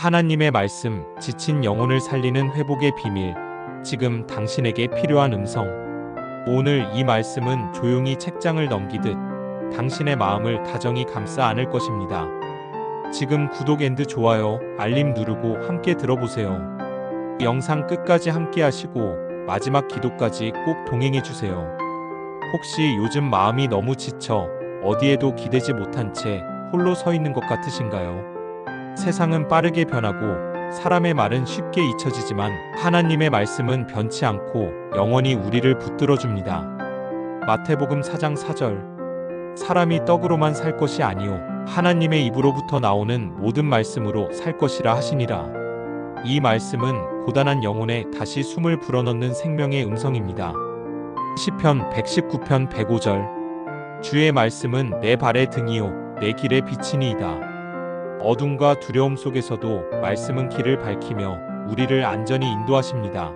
하나님의 말씀, 지친 영혼을 살리는 회복의 비밀. 지금 당신에게 필요한 음성. 오늘 이 말씀은 조용히 책장을 넘기듯 당신의 마음을 다정히 감싸 안을 것입니다. 지금 구독 앤드 좋아요, 알림 누르고 함께 들어보세요. 영상 끝까지 함께 하시고 마지막 기도까지 꼭 동행해 주세요. 혹시 요즘 마음이 너무 지쳐 어디에도 기대지 못한 채 홀로 서 있는 것 같으신가요? 세상은 빠르게 변하고 사람의 말은 쉽게 잊혀지지만 하나님의 말씀은 변치 않고 영원히 우리를 붙들어 줍니다. 마태복음 4장 4절 사람이 떡으로만 살 것이 아니요 하나님의 입으로부터 나오는 모든 말씀으로 살 것이라 하시니라. 이 말씀은 고단한 영혼에 다시 숨을 불어넣는 생명의 음성입니다. 시편 119편 105절 주의 말씀은 내 발의 등이요 내 길의 빛이니이다. 어둠과 두려움 속에서도 말씀은 길을 밝히며 우리를 안전히 인도하십니다.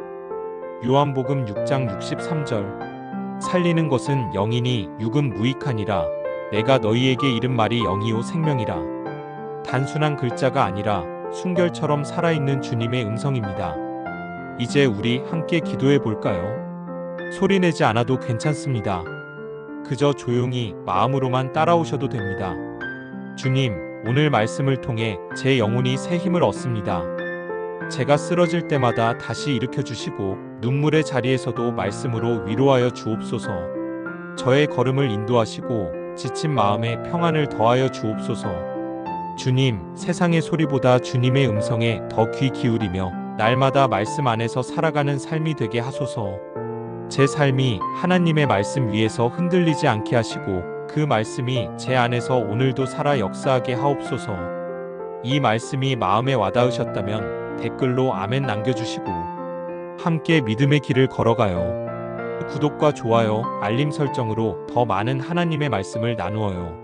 요한복음 6장 63절 살리는 것은 영이니 육은 무익하니라 내가 너희에게 이른 말이 영이요 생명이라 단순한 글자가 아니라 순결처럼 살아있는 주님의 음성입니다. 이제 우리 함께 기도해 볼까요? 소리내지 않아도 괜찮습니다. 그저 조용히 마음으로만 따라오셔도 됩니다. 주님, 오늘 말씀을 통해 제 영혼이 새 힘을 얻습니다. 제가 쓰러질 때마다 다시 일으켜 주시고 눈물의 자리에서도 말씀으로 위로하여 주옵소서. 저의 걸음을 인도하시고 지친 마음에 평안을 더하여 주옵소서. 주님, 세상의 소리보다 주님의 음성에 더 귀 기울이며 날마다 말씀 안에서 살아가는 삶이 되게 하소서. 제 삶이 하나님의 말씀 위에서 흔들리지 않게 하시고 그 말씀이 제 안에서 오늘도 살아 역사하게 하옵소서. 이 말씀이 마음에 와닿으셨다면 댓글로 아멘 남겨주시고 함께 믿음의 길을 걸어가요. 구독과 좋아요, 알림 설정으로 더 많은 하나님의 말씀을 나누어요.